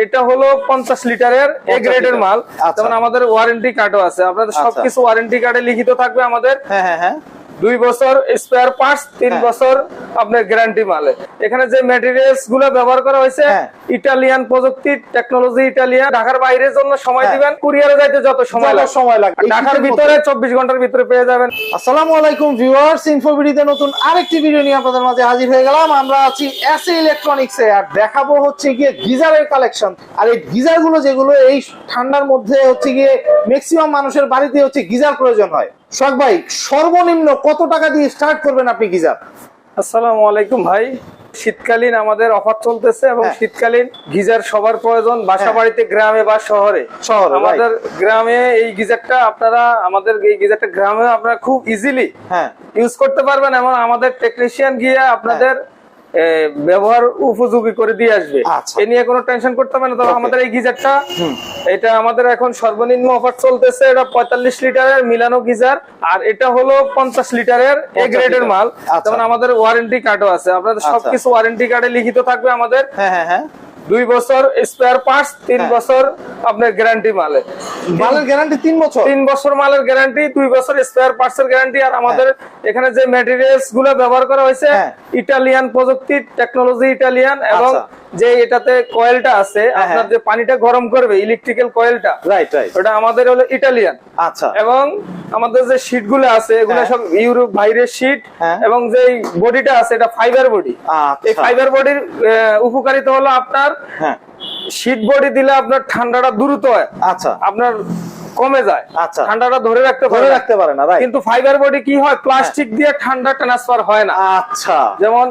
এটা হলো পঞ্চাশ লিটারের এ 50 গ্রেডের মাল। আচ্ছা। যেমন আমাদের ওয়ারেন্টি কার্ডও আছে। আপনাদের আচ্ছা। সবকিছু ওয়ারেন্টি কার্ডে লিখিত থাকবে আমাদের। হ্যাঁ হ্যাঁ হ্যাঁ। দুই বছর স্পেয়ার পার্টস তিন হ্যাঁ। বছর আপনার গ্যারান্টি মালে এখানে যে ম্যাটেরিয়ালসগুলো ব্যবহার করা হয়েছে হ্যাঁ। ইটালিয়ান প্রযুক্তি টেকনোলজি ইটালিয়ান ঢাকার বাইরের জন্য সময় হ্যাঁ। দিবেন কুরিয়ারে যাইতে যত সময় লাগে সময় লাগে। ঢাকার ভিতরে চব্বিশ ঘণ্টার ভিতরে পেয়ে যাবেন আসসালামু আলাইকুম ভিউয়ার্স ইনফোভিডিতে নতুন আরেকটি ভিডিও নিয়ে আপনাদের মাঝে হাজির হয়ে গেলাম আমরা আছি এসএ ইলেকট্রনিক্স এ আর দেখাবো হচ্ছে গিয়ে গিজারের কালেকশন আর এই গিজারগুলো যেগুলো এই ঠান্ডার মধ্যে হচ্ছে গিয়ে ম্যাক্সিমাম মানুষের বাড়িতে হচ্ছে গিজার প্রয়োজন হয় শখ ভাই সর্বনিম্ন কত টাকা দিয়ে স্টার্ট করবেন আপনি গিজার? আসসালামু আলাইকুম ভাই। শীতকালীন আমাদের অফার চলতেছে এবং হ্যাঁ। শীতকালীন গিজার সবার প্রয়োজন বাসা হ্যাঁ। বাড়িতে গ্রামে বা শহরে। শহরে, আমাদের গ্রামে এই গিজারটা আপনারা আমাদের এই গিজারটা গ্রামে আপনারা খুব ইজিলি হ্যাঁ। ইউজ করতে পারবেন এবং আমাদের টেকনিশিয়ান গিয়ে আপনাদের ব্যবহার উপযোগী করে দিয়ে আসবে। আচ্ছা। এ নিয়ে কোনো টেনশন করতে হবে না তবে আমাদের এই গিজারটা এটা আমাদের এখন সর্বনিম্ন অফার চলতেছে এটা পঁয়তাল্লিশ লিটারের মিলানো গিজার আর এটা হলো পঞ্চাশ লিটারের এ 50 গ্রেডের মাল আচ্ছা। যেমন আমাদের ওয়ারেন্টি কার্ডও আছে আপনাদের আচ্ছা। সবকিছু ওয়ারেন্টি কার্ডে লিখিত থাকবে আমাদের হ্যাঁ হ্যাঁ হ্যাঁ দুই বছর স্পেয়ার পার্টস তিন হ্যাঁ। বছর আপনার গ্যারান্টি মালে মালের গ্যারান্টি তিন বছর তিন বছর মালের গ্যারান্টি দুই বছর স্পেয়ার পার্টস এর গ্যারান্টি আর আমাদের এখানে যে ম্যাটেরিয়ালসগুলো ব্যবহার করা হয়েছে হ্যাঁ। ইটালিয়ান প্রযুক্তি টেকনোলজি ইটালিয়ান এবং আচ্ছা। যে এটাতে কয়েলটা আছে হ্যাঁ, আপনার হ্যাঁ। যে পানিটা গরম করবে ইলেকট্রিক্যাল কয়েলটা রাইট রাইট ওটা আমাদের হলো ইটালিয়ান আচ্ছা এবং আমাদের যে শীটগুলো আছে এগুলো হ্যাঁ। সব ইউরোপ বাইরের শীট হ্যাঁ। এবং যে বডিটা আছে এটা ফাইবার বডি এই আচ্ছা ফাইবার বডির উপকারিতা হলো আপনার শীট বডি দিলে আপনার ঠান্ডাটা দ্রুত হয়। আচ্ছা। আপনার কমে যায়। আচ্ছা। ঠান্ডাটা ধরে রাখতে ধরে রাখতে পারে না কিন্তু ফাইবার বডি কি হয়? প্লাস্টিক দিয়ে ঠান্ডা ট্রান্সফার হয় না। আচ্ছা। যেমন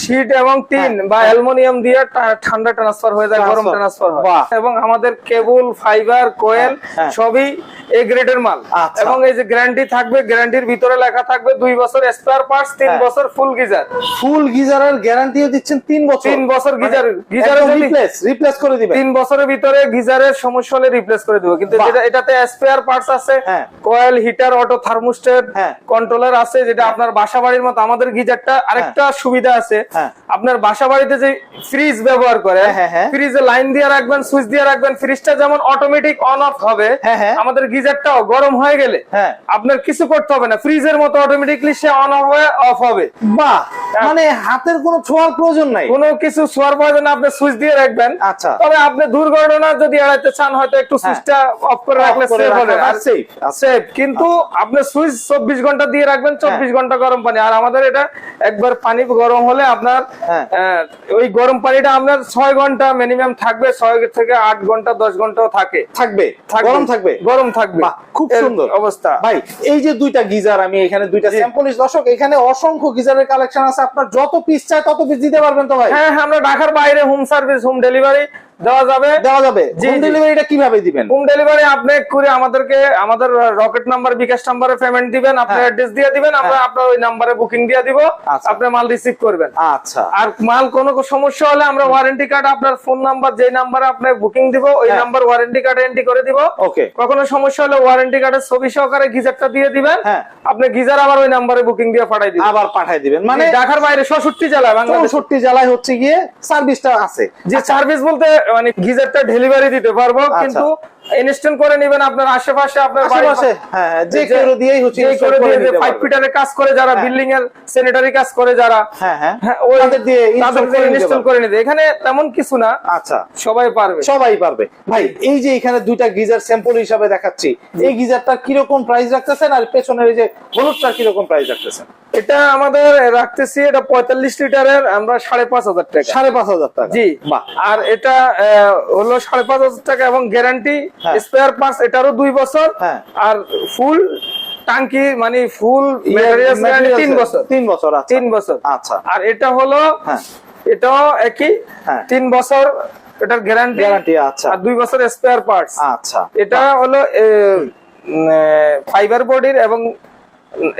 শীট এবং টিন হ্যাঁ, বা অ্যালুমিনিয়াম দিয়ে ঠান্ডা ট্রান্সফার হয়ে যায় গরম ট্রান্সফার হয়। এবং আমাদের কেবল ফাইবার কোয়েল হ্যাঁ, হ্যাঁ। সবই এ গ্রেডের মাল। আচ্ছা। এবং এই যে গ্যারান্টি থাকবে গ্যারান্টির ভিতরে লেখা থাকবে দুই বছর স্পেয়ার পার্টস তিন হ্যাঁ। বছর ফুল গিজার ফুল গিজারের গ্যারান্টিও দিচ্ছেন তিন বছর। তিন বছর গিজার গিজারে রিপ্লেস রিপ্লেস করে দিবেন। তিন বছরের ভিতরে গিজারের সমস্যা হলে রিপ্লেস করে দেবো। কিন্তু এটাতে স্পেয়ার পার্টস আছে হ্যাঁ। কয়েল হিটার অটো থার্মোস্টেট হ্যাঁ। কন্ট্রোলার আছে যেটা আপনার বাসা বাড়ির মতো আমাদের গিজারটা আরেকটা সুবিধা আছে হ্যাঁ। আপনার বাসা বাড়িতে যে ফ্রিজ ব্যবহার করে হ্যাঁ, হ্যাঁ, হ্যাঁ। ফ্রিজে লাইন দিয়ে রাখবেন সুইচ দিয়ে রাখবেন ফ্রিজটা যেমন অটোমেটিক অন অফ হবে হ্যাঁ, হ্যাঁ। আমাদের গিজারটাও গরম হয়ে গেলে হ্যাঁ। আপনার কিছু করতে হবে না ফ্রিজের মতো অটোমেটিকলি সে অন অফ হয়ে অফ হবে বা মানে হাতের কোনো ছোঁয়ার প্রয়োজন নাই কোনো কিছু শোয়ার প্রয়োজন আপনি সুইচ দিয়ে রাখবেন আচ্ছা। তবে আপনি দুর্ঘটনা যদি এড়াইতে চান হয়তো একটু সুইচটা অফ করে রাখলে হবে আর। কিন্তু আপনি সুইচ চব্বিশ ঘণ্টা দিয়ে রাখবেন চব্বিশ ঘণ্টা গরম পানি। আর আমাদের এটা একবার পানি গরম হলে আপনার হ্যাঁ। ওই গরম পানিটা আপনার ঘণ্টা মিনিমাম থাকবে থেকে ঘণ্টা দশ ঘন্টাও থাকে। থাকবে। গরম থাকবে? গরম থাকবে। খুব সুন্দর। অবস্থা। ভাই এই যে দুইটা গিজার আমি এখানে দুইটা। স্যাম্পল দর্শক এখানে অসংখ্য গিজারের কালেকশন আছে। আপনার যত পিস চাই তত পিস দিতে পারবেন তো ভাই? হ্যাঁ হ্যাঁ, আমরা ঢাকার বাইরে হোম সার্ভিস হোম ডেলিভারি দেওয়া যাবে? দেওয়া যাবে। হোম ডেলিভারিটা কীভাবে দিবেন? হোম ডেলিভারি আপনি করে আমাদেরকে আমাদের রকেট নাম্বার বিকাশ নাম্বারে পেমেন্ট দিবেন আপনার হ্যাঁ। অ্যাড্রেস দিয়ে দিবেন আমরা আপনার ওই নাম্বারে বুকিং দিয়ে দিব আচ্ছা। আপনি মাল রিসিভ করবেন। আচ্ছা। আর মাল কোনো সমস্যা হলে আমরা ওয়ারেন্টি কার্ড আপনার ফোন নাম্বার যে নাম্বারে আপনি বুকিং দিব ওই হ্যাঁ। নাম্বার ওয়ারেন্টি কার্ডে এন্ট্রি করে দিব। ওকে কখনো সমস্যা হলে ওয়ারেন্টি কার্ডের ছবি সহকারে গিজারটা দিয়ে দিবেন। হ্যাঁ। আপনি গিজার আবার ওই নাম্বারে বুকিং দিয়ে পাঠাই দিবেন। আবার পাঠাই দিবেন। মানে ঢাকার বাইরে ষষ্ঠী জেলা বাংলাদেশ। জেলায় হচ্ছে গিয়ে সার্ভিসটা আছে। যে সার্ভিস বলতে মানে গিজারটা ডেলিভারি দিতে পারব আচ্ছা। কিন্তু ইনস্ট্যান্ট করে নেবেন আপনার আশেপাশে আপনার আশেপাশে হ্যাঁ হ্যাঁ, যে কেউ দিয়েই হচ্ছে যে করে দিয়ে যে পাইপ। ফিটারের কাজ করে যারা হ্যাঁ। বিল্ডিং এর স্যানিটারি কাজ করে যারা হ্যাঁ হ্যাঁ হ্যাঁ, ওই দিয়ে নিতে ইনস্টল করে নিতে। এখানে তেমন কিছু না আচ্ছা। সবাই পারবে। সবাই পারবে। ভাই এই যে এখানে দুইটা গিজার স্যাম্পল হিসাবে দেখাচ্ছি এই গিজারটা কীরকম প্রাইস রাখতেছেন আর পেছনের এই যে হলুদটার কীরকম প্রাইস রাখতেছেন? এটা আমাদের রাখতেছি এটা পঁয়তাল্লিশ লিটারের আমরা সাড়ে পাঁচ হাজার টাকা। সাড়ে পাঁচ হাজার টাকা। জি। আর এটা হলো সাড়ে পাঁচ হাজার টাকা এবং গ্যারান্টি হ্যাঁ। স্পেয়ার পার্টস এটারও দুই বছর। হ্যাঁ। আর ফুল টাঙ্কি মানে ফুল তিন বছর। তিন বছর আচ্ছা। তিন বছর। আচ্ছা। আর এটা হলো হ্যাঁ। এটাও একই। হ্যাঁ। তিন বছর এটার গ্যারান্টি গ্যারান্টি আচ্ছা। আর দুই বছর স্পেয়ার পার্টস আচ্ছা। এটা হলো ফাইবার বডির এবং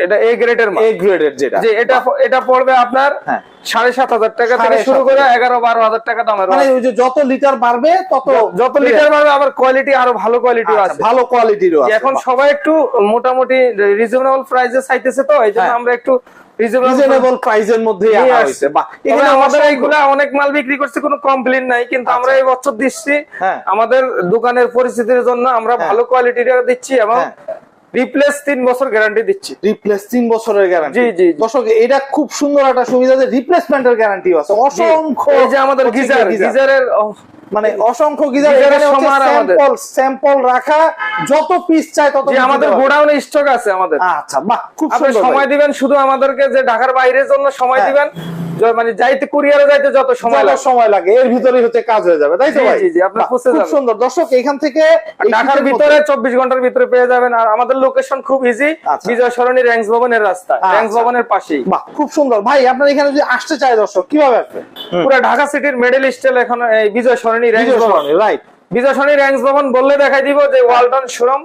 এটা এ গ্রেডের এ গ্রেডের যেটা। যে এটা এটা পড়বে আপনার হ্যাঁ। সাড়ে সাত হাজার টাকা থেকে শুরু করে এগারো বারো হাজার টাকা দামের মানে ওই যে যত লিটার বাড়বে তত যত লিটার বাড়বে আবার কোয়ালিটি আরও ভালো কোয়ালিটি আচ্ছা, আছে। ভালো কোয়ালিটিরও যে এখন সবাই একটু মোটামুটি রিজনেবল প্রাইসে চাইতেছে তো এই জন্য হ্যাঁ। আমরা একটু রিজনেবল প্রাইসের মধ্যে আনা হয়েছে। এখানে আমাদের এইগুলা অনেক মাল বিক্রি করছে কোনো কমপ্লেন নাই কিন্তু আমরা এই বছর দিচ্ছি। হ্যাঁ। আমাদের দোকানের পরিস্থিতির জন্য আমরা। ভালো কোয়ালিটির দিচ্ছি এবং। রিপ্লেস তিন বছর গ্যারান্টি দিচ্ছি। রিপ্লেস তিন বছরের গ্যারান্টি জি, জি। দর্শক এটা খুব সুন্দর একটা সুবিধা যে রিপ্লেসমেন্টের গ্যারান্টি আছে। অসংখ্য এই যে আমাদের গিজার গিজার। গিজারের মানে অসংখ্য গিজার স্যাম্পল স্যাম্পল রাখা যত পিস চাই তত আমাদের গোডাউনে স্টক আছে আমাদের। আচ্ছা বাহ খুব সময় দিবেন শুধু আমাদেরকে যে ঢাকার বাইরের জন্য সময় হ্যাঁ। দিবেন মানে যাইতে কুরিয়ারে যাইতে যত সময় লাগে। সময় লাগে এর ভিতরেই হচ্ছে কাজ হয়ে যাবে তাই তো ভাই? জি, জি, আপনার বাহ, পৌঁছে খুব সুন্দর। দর্শক এখান থেকে ঢাকার ভিতরে মধ্যে- চব্বিশ ঘণ্টার ভিতরে পেয়ে যাবেন। আর আমাদের লোকেশন খুব ইজি আচ্ছা। বিজয় সরণি র্যাঙ্কস ভবনের রাস্তা আচ্ছা। র্যাঙ্কস ভবনের পাশেই। বাহ খুব সুন্দর। ভাই আপনার এখানে যদি আসতে চায় দর্শক কীভাবে আসবে? পুরো ঢাকা সিটির মিডল স্টেল এখন এই বিজয় সরণি র্যাঙ্কস ভবন। রাইট বিজয় সরণি র্যাঙ্কস ভবন বললে দেখাই দিব যে ওয়ালটন শোরুম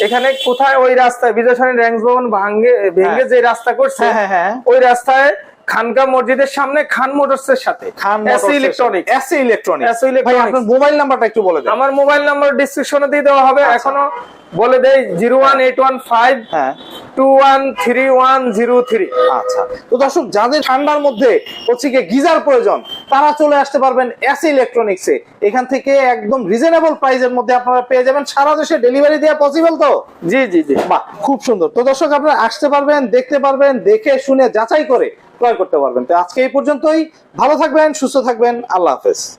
এখানে কোথায় ওই রাস্তায় বিজয় সরণি র্যাঙ্কস ভবন ভাঙ্গে ভেঙে হ্যাঁ। যে রাস্তা করছে হ্যাঁ, হ্যাঁ। ওই রাস্তায় খানকা মসজিদের সামনে খান মোটরস এর সাথে। Khan AC electronic. AC electronic. আপনার মোবাইল নাম্বারটা একটু বলে দেন। আমার মোবাইল নাম্বার ডিসক্রিপশনে দিয়ে দেওয়া হবে। আচ্ছা। এখনও বলে দেই zero one eight one five হ্যাঁ। Two one three one zero three আচ্ছা। তো দর্শক যাদের ঠান্ডার মধ্যে হচ্ছে কি গিজার প্রয়োজন তারা চলে আসতে পারবেন এসি ইলেকট্রনিক্সে। এখান থেকে একদম রিজনেবল প্রাইসের মধ্যে আপনারা পেয়ে যাবেন। সারা দেশে ডেলিভারি দেওয়া পসিবল তো? জি জি জি। বাহ খুব সুন্দর। তো দর্শক আপনারা আসতে পারবেন দেখতে পারবেন দেখে শুনে যাচাই করে ক্রয় করতে পারবেন। তো আজকে এই পর্যন্তই। ভালো থাকবেন সুস্থ থাকবেন। আল্লাহ হাফেজ।